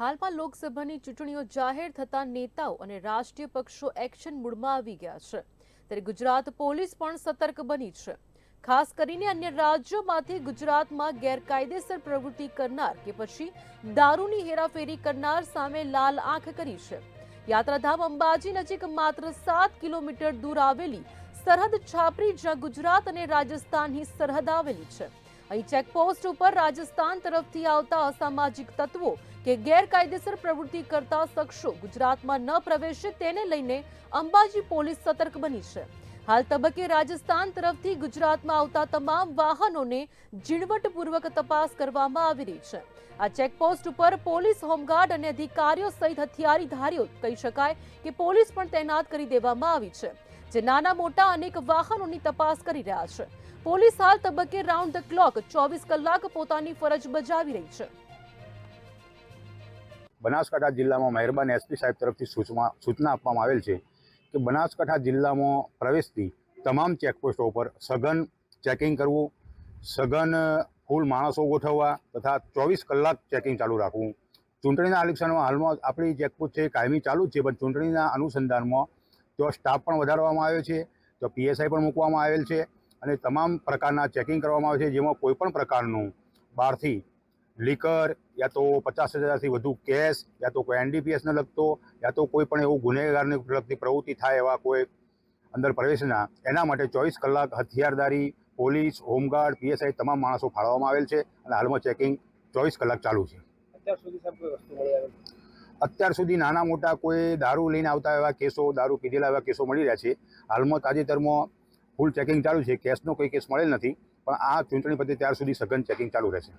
હાલમાં લોકસભાની ચૂંટણીઓ જાહેર થતા નેતાઓ અને રાષ્ટ્રીય પક્ષો એક્શન મૂડમાં આવી ગયા છે. ત્યારે ગુજરાત પોલીસ પણ સતર્ક બની છે. ખાસ કરીને અન્ય રાજ્યોમાંથી ગુજરાતમાં ગેરકાયદેસર પ્રવૃત્તિ કરનાર કે પછી દારૂની હેરાફેરી કરનાર સામે લાલ આંખ કરી છે. યાત્રાધામ અંબાજી નજીક માત્ર સાત કિલોમીટર દૂર આવેલી સરહદ છાપરી જ્યાં ગુજરાત અને રાજસ્થાનની સરહદ આવેલી છે. અહીં ચેકપોસ્ટ ઉપર રાજસ્થાન તરફથી આવતા અસામાજિક તત્વો કે ગેરકાયદેસર પ્રવૃત્તિ કરતા શખ્સો ગુજરાતમાં ન પ્રવેશે તેને લઈને અંબાજી પોલીસ સતર્ક બની છે. હાલ તબક્કે રાજસ્થાન તરફથી ગુજરાતમાં આવતા તમામ વાહનોને ઝીણવટપૂર્વક તપાસ કરવામાં આવી રહી છે. આ ચેકપોસ્ટ ઉપર પોલીસ હોમગાર્ડ અને અધિકારીઓ સહિત હથિયારીધારીઓ કહી શકાય કે પોલીસ પણ તૈનાત કરી દેવામાં આવી છે. જે નાના મોટા અનેક વાહનોની તપાસ કરી રહ્યા છે. પોલીસ હાલ તબક્કે રાઉન્ડ ધ ક્લોક ચોવીસ કલાક પોતાની ફરજ બજાવી રહી છે. બનાસકાંઠા જિલ્લામાં મહેરબાન એસપી સાહેબ તરફથી સૂચના સૂચના આપવામાં આવેલ છે કે બનાસકાંઠા જિલ્લામાં પ્રવેશતી તમામ ચેકપોસ્ટો પર સઘન ચેકિંગ કરવું, સઘન ફૂલ માણસો ગોઠવવા તથા ચોવીસ કલાક ચેકિંગ ચાલુ રાખવું. ચૂંટણીના ઇલેક્શનમાં હાલમાં આપણી ચેકપોસ્ટ છે કાયમી ચાલુ છે, પણ ચૂંટણીના અનુસંધાનમાં તો સ્ટાફ પણ વધારવામાં આવ્યો છે, તો પીએસઆઈ પણ મૂકવામાં આવેલ છે અને તમામ પ્રકારના ચેકિંગ કરવામાં આવે છે, જેમાં કોઈ પણ પ્રકારનું બહારથી લીકર યા તો પચાસ હજારથી વધુ કેશ યા તો કોઈ એનડીપીએસને લગતો, યા તો કોઈ પણ એવું ગુનેગારને લગતી પ્રવૃત્તિ થાય એવા કોઈ અંદર પ્રવેશના, એના માટે ચોવીસ કલાક હથિયારદારી, પોલીસ, હોમગાર્ડ, પીએસઆઈ તમામ માણસો ફાળવવામાં આવેલ છે અને હાલમાં ચેકિંગ ચોવીસ કલાક ચાલુ છે. અત્યાર સુધી કોઈ વસ્તુ મળી આવે અત્યાર સુધી નાના મોટા કોઈ દારૂ લઈને આવતા એવા કેસો, દારૂ પીધેલા એવા કેસો મળી રહ્યા છે. હાલમાં તાજેતરમાં ફૂલ ચેકિંગ ચાલુ છે. કેસનો કોઈ કેસ મળેલ નથી. પણ આ ચૂંટણી પતે ત્યાર સુધી સઘન ચેકિંગ ચાલુ રહેશે.